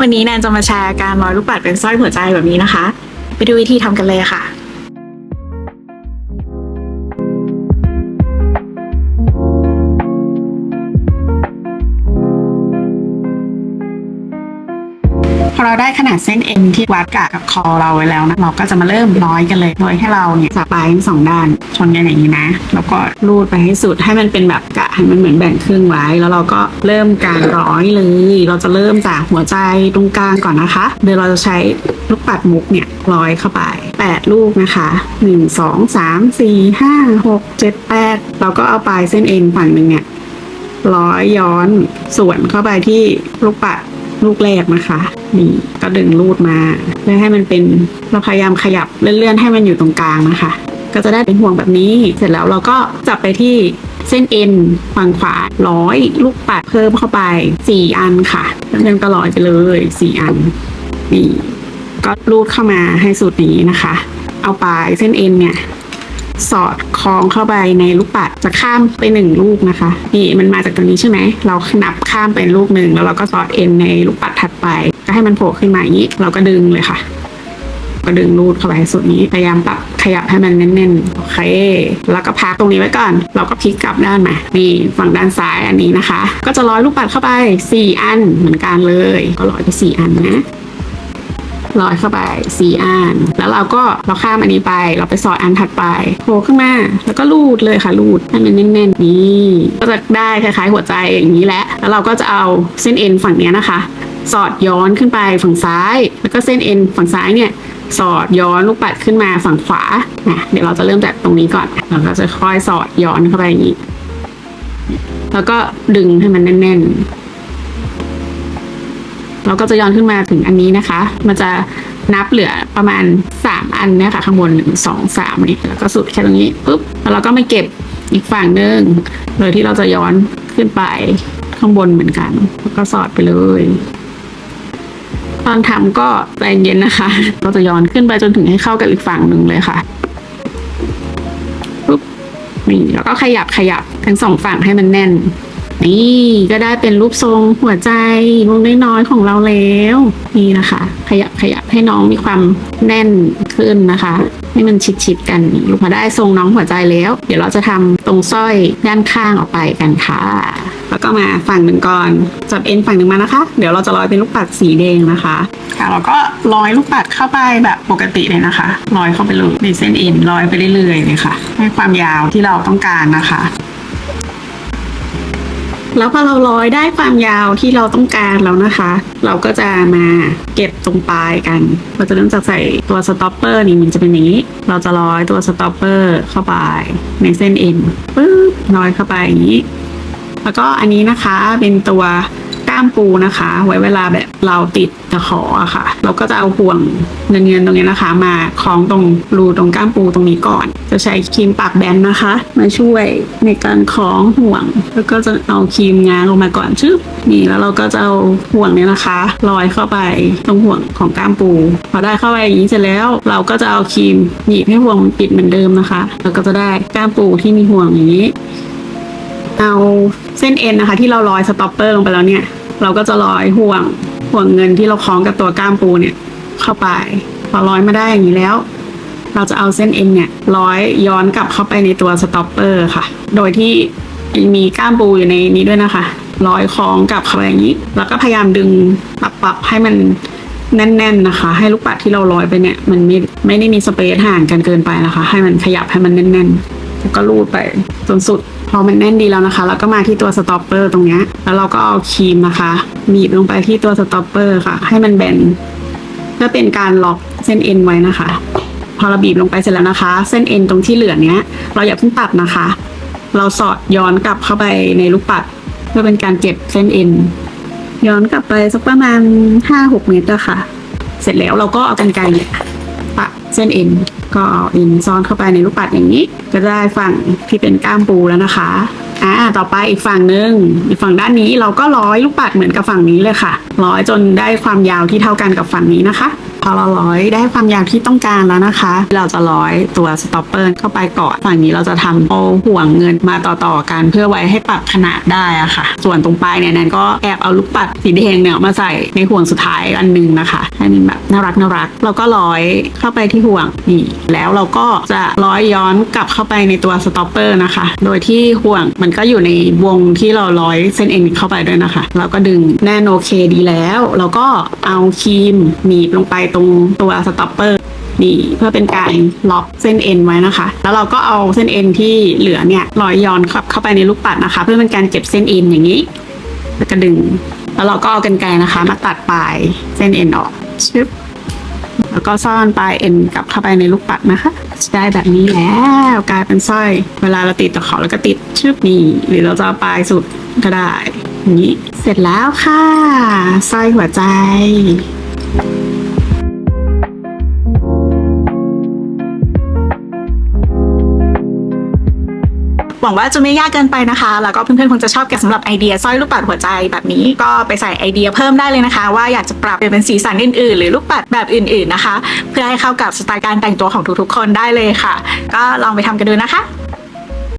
วันนี้แนนจะมาแชร์การร้อยลูกปัดเป็นสร้อยหัวใจแบบนี้นะคะ ไปดูวิธีทำกันเลยค่ะ เราได้ขนาดเส้นเอ็นที่วัดกะกับคอเราไว้แล้วนะเราก็จะมาเริ่มร้อยกันเลยโดยให้เราเนี่ยจับปลายทั้งสองด้านชนกันอย่างนี้นะ แล้วก็รูดไปให้สุดให้มันเป็นแบบกะให้มันเหมือนแบ่งครึ่งไว้ แล้วเราก็เริ่มการร้อยเลย เราจะเริ่มจากหัวใจตรงกลางก่อนนะคะโดยเราจะใช้ลูกปัดมุกเนี่ยร้อยเข้าไป 8 ลูกนะคะ 1 2 3 4 5 6 7 8 เราก็เอาปลายเส้นเอ็นฝั่งหนึ่งเนี่ยร้อยย้อนส่วนเข้าไปที่ลูกปัด ลูกแรกนะคะ นี่ก็ดึงรูดมาเพื่อให้มันเป็นเราพยายามขยับเลื่อนๆให้มันอยู่ตรงกลางนะคะ ก็จะได้เป็นห่วงแบบนี้ เสร็จแล้วเราก็จับไปที่เส้นเอ็นฝั่งขวาร้อยลูกปัดเพิ่มเข้าไปสี่อันค่ะแล้วมันก็ร้อยไปเลยสี่อันนี่ก็รูดเข้ามาให้สุดนี้นะคะ เอาปลายเส้นเอ็นเนี่ย สอดคล้องเข้าไปในลูกปัดจะข้ามไปหนึ่งลูกนะคะ นี่มันมาจากตรงนี้ใช่ไหมเรานับข้ามเป็นลูกหนึ่งแล้วเราก็สอดเอ็นในลูกปัดถัดไป ก็ให้มันโผล่ขึ้นมาอย่างนี้ เราก็ดึงเลยค่ะ ก็ดึงรูดเข้าไปสุดนี้พยายามปรับขยับให้มันแน่นๆโอเคแล้วก็พักตรงนี้ไว้ก่อน เราก็พลิกกลับด้านมานี่ฝั่งด้านซ้ายอันนี้นะคะ ก็จะร้อยลูกปัดเข้าไปสี่อันเหมือนกันเลย ก็ร้อยไปสี่อันนะ ร้อยเข้าไปสี่อัน แล้วเราก็เราข้ามอันนี้ไป เราไปสอดอันถัดไปโผล่ขึ้นมา แล้วก็ลูดเลยค่ะลูดให้มันแน่นๆนี่ก็จะได้คล้ายๆหัวใจอย่างนี้แหละ แล้วเราก็จะเอาเส้นเอ็นฝั่งนี้นะคะ สอดย้อนขึ้นไปฝั่งซ้าย แล้วก็เส้นเอ็นฝั่งซ้ายเนี่ยสอดย้อนลูกปัดขึ้นมาฝั่งขวานะเดี๋ยวเราจะเริ่มจากตรงนี้ก่อนเราก็จะค่อยสอดย้อนเข้าไปอย่างนี้ แล้วก็ดึงให้มันแน่นๆ เราก็จะย้อนขึ้นมาถึงอันนี้นะคะ มันจะนับเหลือประมาณ 3 อันเนี่ยค่ะ ข้างบนหนึ่งสองสามนี่แล้วก็สุดแค่ตรงนี้ปุ๊บแล้วเราก็ไม่เก็บอีกฝั่งหนึ่งโดยที่เราจะย้อนขึ้นไปข้างบนเหมือนกันแล้วก็สอดไปเลยตอนทำก็ใจเย็นนะคะ เราจะย้อนขึ้นไปจนถึงให้เข้ากับอีกฝั่งหนึ่งเลยค่ะปุ๊บนี่แล้วก็ขยับขยับทั้งสองฝั่งให้มันแน่น นี่ก็ได้เป็นรูปทรงหัวใจวงน้อยๆของเราแล้ว นี่นะคะ ขยับขยับให้น้องมีความแน่นขึ้นนะคะ ให้มันชิดๆกันลูกมาได้ทรงน้องหัวใจแล้ว เดี๋ยวเราจะทำตรงสร้อยด้านข้างออกไปกันค่ะ แล้วก็มาฝั่งหนึ่งก่อนจับเอ็นฝั่งหนึ่งมานะคะ เดี๋ยวเราจะร้อยเป็นลูกปัดสีแดงนะคะค่ะเราก็ร้อยลูกปัดเข้าไปแบบปกติเลยนะคะร้อยเข้าไปเลยในเส้นเอ็นร้อยไปเรื่อยๆเลยค่ะให้ความยาวที่เราต้องการนะคะ แล้วพอเราร้อยได้ความยาวที่เราต้องการแล้วนะคะ เราก็จะมาเก็บตรงปลายกัน เราจะเริ่มจากใส่ตัวสต็อปเปอร์นี่มันจะเป็นอย่างนี้ เราจะร้อยตัวสต็อปเปอร์เข้าไปในเส้นเอ็นปึ๊บร้อยเข้าไปอย่างนี้ แล้วก็อันนี้นะคะเป็นตัวามปูนะคะ ไว้เวลาแบบเราติดตะขออะค่ะ เราก็จะเอาห่วงเงินเงินๆตรงนี้นะคะ มาคล้องตรงรูตรงก้ามปูตรงนี้ก่อน จะใช้ครีมปากแบนนะคะ มาช่วยในการคล้องห่วง แล้วก็จะเอาครีมงางลงมาก่อนชึบนี่แล้วเราก็จะเอาห่วงเนี้ยนะคะลอยเข้าไปตรงห่วงของก้ามปู พอได้เข้าไปอย่างนี้เสร็จแล้ว เราก็จะเอาครีมหนีบให้ห่วงมันปิดเหมือนเดิมนะคะเราก็จะได้ก้ามปูที่มีห่วงอย่างนี้ เอาเส้นเอ็นนะคะ ที่เราร้อยสต็อปเปอร์ลงไปแล้วเนี่ย เราก็จะร้อยห่วงห่วงเงินที่เราคล้องกับตัวก้ามปูเนี่ย เข้าไป พอร้อยมาได้อย่างนี้แล้ว เราจะเอาเส้นเอ็นเนี่ยร้อยย้อนกลับเข้าไปในตัวสต็อปเปอร์ค่ะ โดยที่มีก้ามปูอยู่ในนี้ด้วยนะคะร้อยคล้องกลับเข้าไปอย่างนี้ แล้วก็พยายามดึงปรับปรับให้มันแน่น ๆนะคะ ให้ลูกปัดที่เราร้อยไปเนี่ย มันไม่ไม่ได้มีสเปซห่างกันเกินไปนะคะ ให้มันขยับให้มันแน่น ๆ แล้วก็รูดไปจนสุด พอมันแน่นดีแล้วนะคะ แล้วก็มาที่ตัวสต็อปเปอร์ตรงเนี้ยแล้วเราก็เอาครีมนะคะบีบลงไปที่ตัวสต็อปเปอร์ค่ะ ให้มันแบนเพื่อเป็นการล็อกเส้นเอ็นไว้นะคะ พอเราบีบลงไปเสร็จแล้วนะคะ เส้นเอ็นตรงที่เหลือเนี้ย เราอย่าเพิ่งตัดนะคะ เราสอดย้อนกลับเข้าไปในลูกปัด เพื่อเป็นการเก็บเส้นเอ็นย้อนกลับไปสักประมาณห้าหกเมตรอะค่ะ เสร็จแล้วเราก็เอากรรไกรเนี่ยปัดเส้นเอ็น ก็เอาอินซ้อนเข้าไปในลูกปัดอย่างนี้ ก็ได้ฝั่งที่เป็นก้ามปูแล้วนะคะอ่าต่อไปอีกฝั่งหนึ่งอีกฝั่งด้านนี้เราก็ร้อยลูกปัดเหมือนกับฝั่งนี้เลยค่ะ ร้อยจนได้ความยาวที่เท่ากันกับฝั่งนี้นะคะ ออเราร้อยได้ความยาวที่ต้องการแล้วนะคะ เราจะร้อยตัวสต็อปเปอร์เข้าไปก่อนฝั่งนี้เราจะทำเอาห่วงเงินมาต่อๆกันเพื่อไว้ให้ปรับขนาดได้อะค่ะ ส่วนตรงปลายเนี่ยแนนก็แอบเอาลูกปัดสีแดงเนี่ยมาใส่ในห่วงสุดท้ายอันหนึงนะคะให้มันแบบน่ารักน่ารักเราก็ร้อยเข้าไปที่ห่วงนี่แล้วเราก็จะร้อยย้อนกลับเข้าไปในตัวสต็อปเปอร์นะคะ โดยที่ห่วงมันก็อยู่ในวงที่เราร้อยเส้นเอ็นเข้าไปด้วยนะคะ เราก็ดึงแน่นโอเคดีแล้ว เราก็เอาครีมหนีบลงไปตรงตัวสต็อปเปอร์นี่เพื่อเป็นการล็อกเส้นเอ็นไว้นะคะ แล้วเราก็เอาเส้นเอ็นที่เหลือเนี่ยร้อยย้อนเข้าเข้าไปในลูกปัดนะคะ เพื่อเป็นการเก็บเส้นเอ็นอย่างนี้แล้วก็ดึง แล้วเราก็เอากันไกรนะคะ มาตัดปลายเส้นเอ็นออกชึบแล้วก็ซ่อนปลายเอ็นกลับเข้าไปในลูกปัดนะคะได้แบบนี้แล้วกลายเป็นสร้อย เวลาเราติดตะขอแล้วก็ติดชึบนี่หรือเราจะปลายสุดก็ได้อย่างนี้เสร็จแล้วค่ะสร้อยหัวใจ วังว่าจะไม่ยากเกินไปนะคะ แล้วก็เพื่อนๆคงจะชอบกันสำหรับไอเดียสร้อยลูกปัดหัวใจแบบนี้ก็ไปใส่ไอเดียเพิ่มได้เลยนะคะ ว่าอยากจะปรับเปลี่ยนเป็นสีสันอื่นๆ หรือลูกปัดแบบอื่นๆนะคะ เพื่อให้เข้ากับสไตล์การแต่งตัวของทุกๆคนได้เลยค่ะ ก็ลองไปทำกันดูนะคะ